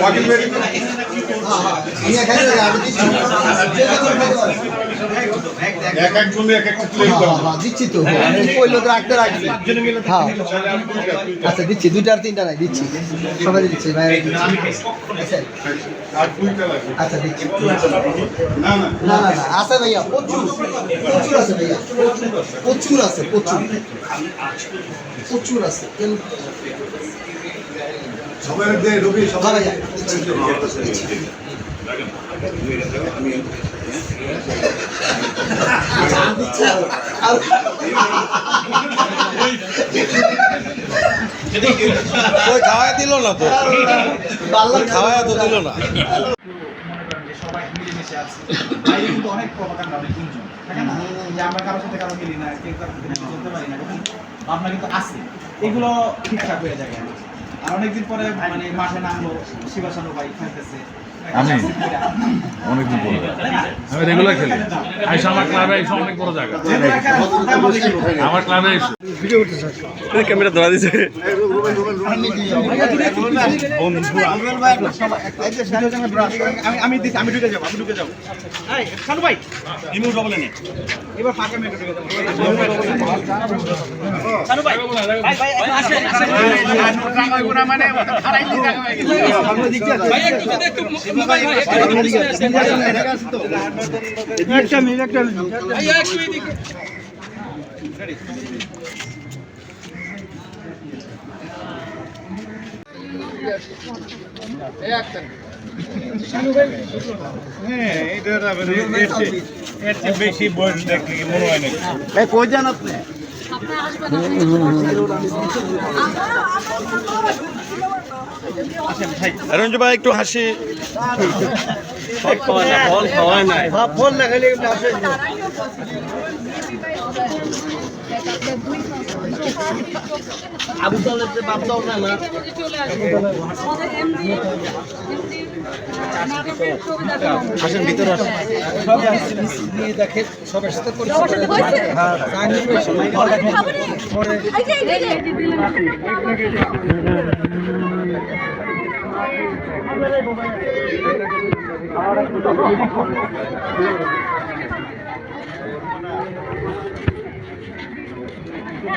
Walking এক এক জনে এক একটা ক্লেম করা হ্যাঁ দিচ্ছি তো। কইলো তো রাখতে রাখছি হ্যাঁ। আচ্ছা দিচ্ছি দুইটা আর তিনটা নাই দিচ্ছি। সবাই দিচ্ছি ভাই দিচ্ছি। আর দুইটা লাগবে। আচ্ছা দিচ্ছি। না না না। আছে ভাইয়া প্রচুর। প্রচুর আছে ভাইয়া। প্রচুর আছে প্রচুর। প্রচুর আছে। কেন সবাই দে রবি হ্যাঁ সবাই ভাইয়া দিচ্ছি আচ্ছা, আর দিচ্ছি আরও। আরও। ওই খাওয়াই দিল না তো। খাওয়াই তো দিল না। কিন্তু কারোর সাথে না চলতে পারি না, কিন্তু আছে। এগুলো ঠিকঠাক হয়ে যায় অনেকদিন পরে মানে মাঠে নামলো শিবাসানু ভাই খেলতেছে আমি? অনেকদিন পরে আমি রেগুলার খেলি আইসা আমার ক্লাবে এসে অনেক বড় জায়গা আমার ক্লাবে এসে ক্যামেরা ধরা দিছে আমি আমি দিচ্ছি, আমি ঢুকে যাব আমি ঢুকে যাব এই, শানু ভাই ইমু ডবল এনে এবার ফাঁকা মেয়ে ঢুকে যাব শানু ভাই ভাই ভাই আসেন আসেন মানে হয়ে একটু মিনিট বেশি বয়স দেখলে মনে হয় নাকি কই যান আপনি রঞ্জু ভাই একটু হাসি। আবু তালেব বাপ দাও না আসেন ভিতরে আসেন। সবাই আসছে নিয়ে দেখে সবার সাথে পরিচয় হ্যাঁ কাহিনী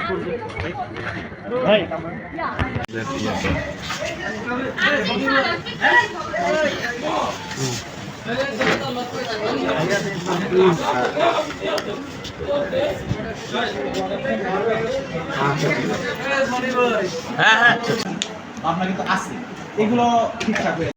পরে ভাবনা কিন্তু আছে। এগুলো ঠিকঠাক হয়ে